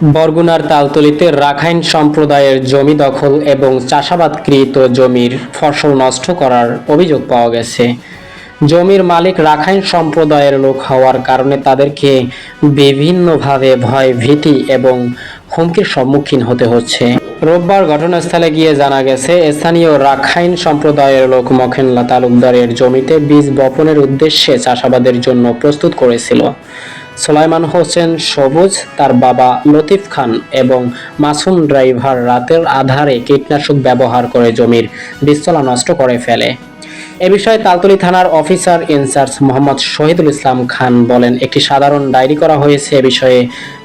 বরগুনার তালতলিতে রাখাইন সম্প্রদায়ের জমি দখল এবং চাষাবাদকৃত জমির ফসল নষ্ট করার অভিযোগ পাওয়া গেছে। জমির মালিক রাখাইন সম্প্রদায়ের লোক হওয়ার কারণে তাদেরকে বিভিন্নভাবে ভয়, ভীতি এবং হুমকির সম্মুখীন হতে হচ্ছে। রোববার ঘটনাস্থলে গিয়ে জানা গেছে, স্থানীয় রাখাইন সম্প্রদায়ের লোক মখেনলা তালুকদারের জমিতে বীজ বপনের উদ্দেশ্যে চাষাবাদের জন্য প্রস্তুত করেছিল। সোলাইমান হোসেন সবুজ, তার বাবা লতিফ খান এবং মাসুম ড্রাইভার রাতের আধারে কীটনাশক ব্যবহার করে জমির বীজতলা নষ্ট করে ফেলে। এ বিষয়ে তালতলি থানার অফিসার ইনচার্জ মোহাম্মদ শহীদুল ইসলাম খান বলেন, একটি সাধারণ ডায়েরি করা হয়েছে, এ বিষয়ে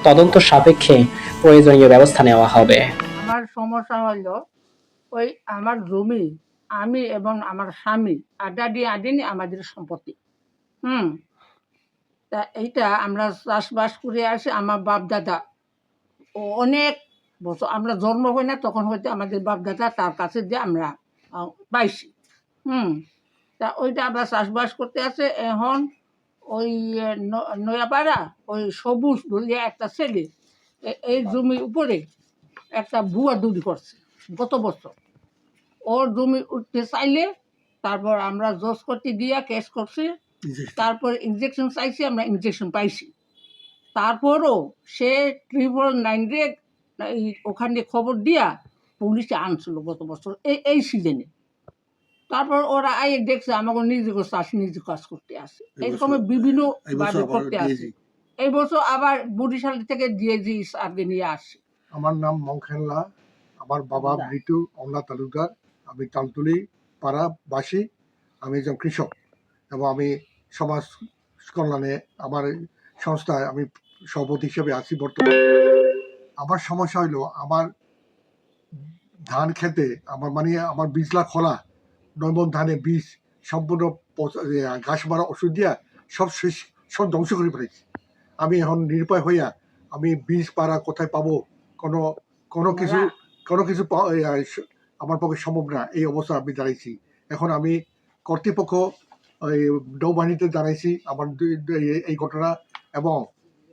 তদন্ত সাপেক্ষে প্রয়োজনীয় ব্যবস্থা নেওয়া হবে। আমার সমস্যা হলো, ওই আমার জমি, আমি এবং আমার স্বামী আড্ডা দিয়ে আদিনি আমাদের সম্পত্তি। হুম তা এইটা আমরা চাষবাস করে আসি আমার বাপ দাদা ও অনেক বছর, আমরা জন্ম হই না, তখন হয়তো আমাদের বাপ দাদা তার কাছে দিয়ে আমরা পাইছি। হুম, তা ওইটা আমরা চাষবাস করতে আছে এখন ওই নয়াপাড়া, ওই সবুজ বলিয়া একটা ছেলে এই জমির উপরে একটা ভুয়া দূরি করছে গত বছর। ওর জমি উঠতে চাইলে তারপর আমরা জজ করতে দিয়া, কেস করছি। তারপর ইনজেকশন চাইছি আমরা ইনজেকশন পাইছি। তারপরও সে ট্রিপল নাইন এই ওখানে খবর দিয়া পুলিশে আনছিল গত বছর এই এই সিজনে তারপর ওরা আইয়ে দেখছে আমাকে নিজে চাষ নিজে কাজ করতে আসে এরকম বিভিন্ন করতে আসে এই বছর আবার বরিশাল থেকে ডিএজি স্যারকে নিয়ে আসে আমার নাম মংখেনলা আমার বাবা। মৃত্যু অমলা তালুকদার আমি তালতুলি পাড়া বাসী আমি একজন কৃষক এবং আমি সমাজ কল্যাণে আমার সংস্থায় আমি সভাপতি হিসেবে আছি বর্তমানে। আমার সমস্যা হইল আমার ধান খেতে আমার মানে আমার বীজলা খোলা নয়মন ধানে বীজ সম্পূর্ণ ঘাস মারা ওষুধ দিয়া সব শেষ সব ধ্বংস করে ফেলেছি। আমি এখন নিরুপায় হইয়া আমি বীজ পাড়া কোথায় পাবো? কোনো কোনো কিছু কোনো কিছু আমার পক্ষে সম্ভব না। এই অবস্থা আমি দাঁড়াইছি। এখন আমি কর্তৃপক্ষ ওই নৌবাহিনীতে জানাইছি আমার এই- ঘটনা এবং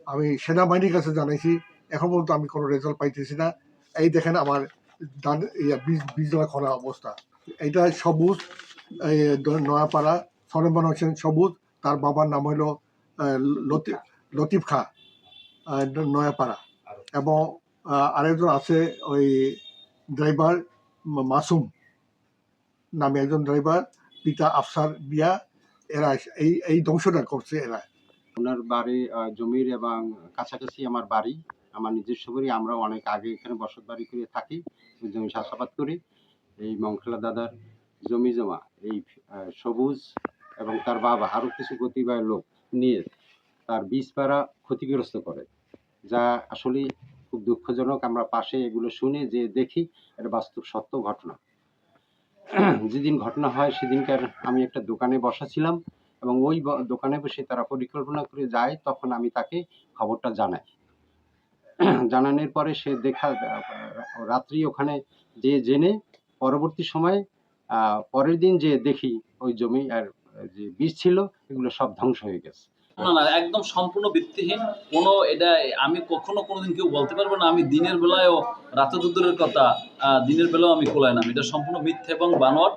আমি সেনাবাহিনীর কাছে জানাইছি। এখন পর্যন্ত আমি কোনো রেজাল্ট পাইতেছি না। এই দেখেন আমার ধান বীজ খরা অবস্থা। এইটা সবুজ নয়াপাড়া সরেমান হোসেন সবুজ। তার বাবার নাম হলো লতিফ খা নয়াপাড়া। এবং আরেকজন আছে ওই ড্রাইভার মাসুম নামে একজন ড্রাইভার পিতা আফসার বিয়া এরা এই এই ধ্বংসটা করছে এরা ওনার বাড়ি জমির এবং কাছাকাছি আমার বাড়ি, আমার নিজস্ব বাড়ি। আমরা অনেক আগে এখানে বসত বাড়ি করে থাকি, জমি চাষাবাদ করি। এই মংখলা দাদার জমি জমা, এই সবুজ এবং তার বাবা আরও কিছু গতিবায় লোক নিয়ে তার বীজ পাড়া ক্ষতিগ্রস্ত করে। যা আসলে খুব দুঃখজনক। আমরা পাশে এগুলো শুনে যে দেখি, এটা বাস্তব সত্য ঘটনা। যেদিন ঘটনা হয় সেদিনকার আমি একটা দোকানে বসা ছিলাম এবং ওই দোকানে বসে তারা পরিকল্পনা করে যায়, তখন আমি তাকে খবরটা জানাই। জানানোর পরে সে দেখা, রাত্রি ওখানে যে জেনে পরবর্তী সময়ে পরের দিন যে দেখি ওই জমি আর যে বীজ ছিল, এগুলো সব ধ্বংস হয়ে গেছে। না না, একদম সম্পূর্ণ ভিত্তিহীন। কোনো এটা, আমি কখনো কোনোদিন কেউ বলতে পারব না, আমি দিনের বেলায়ও রাতে দুদূরের কথা দিনের বেলাও আমি খোলাই না। এটা সম্পূর্ণ মিথ্যে এবং বানোয়ার